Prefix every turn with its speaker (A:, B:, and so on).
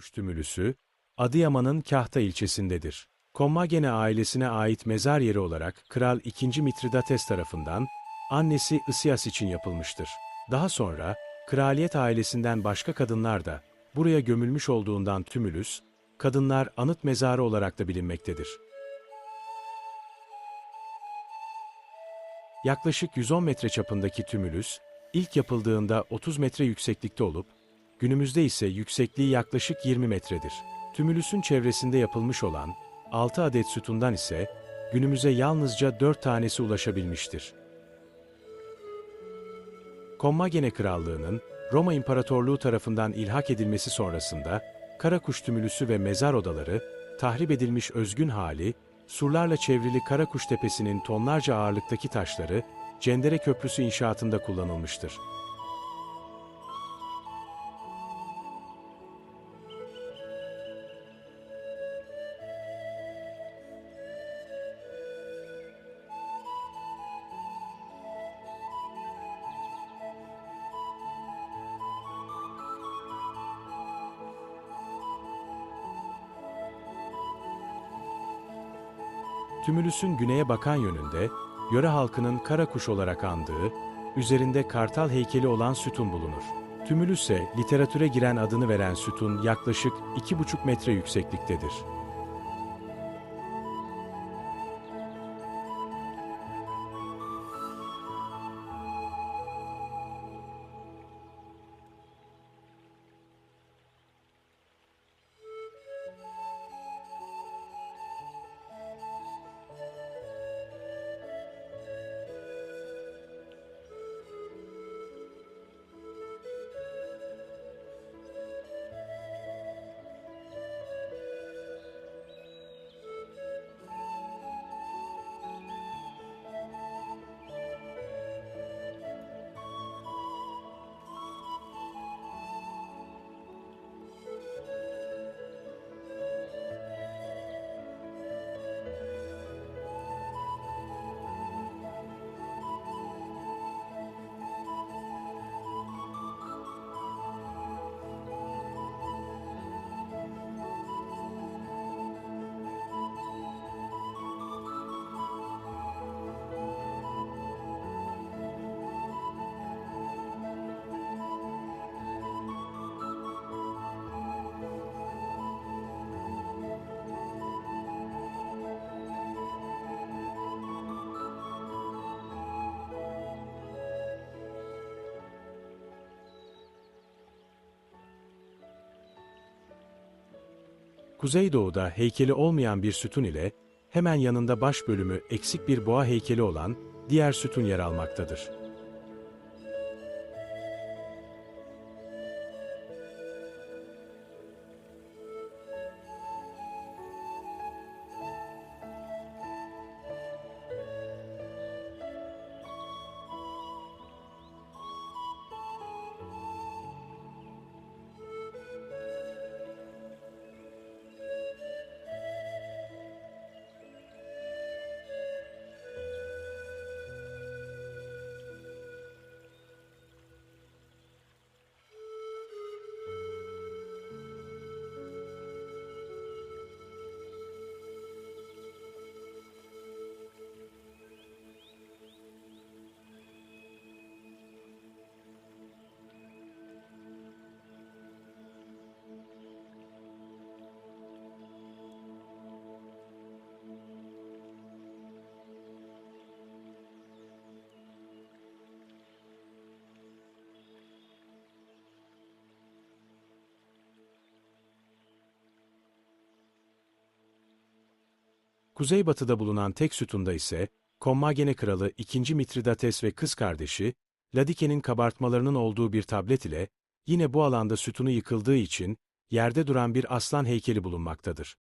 A: Karakuş Tümülüsü, Adıyaman'ın Kahta ilçesindedir. Kommagene ailesine ait mezar yeri olarak Kral II. Mitridates tarafından annesi Isias için yapılmıştır. Daha sonra, kraliyet ailesinden başka kadınlar da buraya gömülmüş olduğundan Tümülüs, kadınlar anıt mezarı olarak da bilinmektedir. Yaklaşık 110 metre çapındaki tümülüs, ilk yapıldığında 30 metre yükseklikte olup, günümüzde ise yüksekliği yaklaşık 20 metredir. Tümülüsün çevresinde yapılmış olan 6 adet sütundan ise günümüze yalnızca 4 tanesi ulaşabilmiştir. Kommagene Krallığı'nın Roma İmparatorluğu tarafından ilhak edilmesi sonrasında Karakuş Tümülüsü ve mezar odaları tahrip edilmiş özgün hali, surlarla çevrili Karakuş Tepesi'nin tonlarca ağırlıktaki taşları Cendere Köprüsü inşaatında kullanılmıştır. Tümülüs'ün güneye bakan yönünde, yöre halkının Karakuş olarak andığı, üzerinde kartal heykeli olan sütun bulunur. Tümülüs'e literatüre giren adını veren sütun yaklaşık 2,5 metre yüksekliktedir. Kuzeydoğu'da heykeli olmayan bir sütun ile hemen yanında baş bölümü eksik bir boğa heykeli olan diğer sütun yer almaktadır. Kuzeybatıda bulunan tek sütunda ise Kommagene Kralı 2. Mitridates ve kız kardeşi Ladike'nin kabartmalarının olduğu bir tablet ile yine bu alanda sütunu yıkıldığı için yerde duran bir aslan heykeli bulunmaktadır.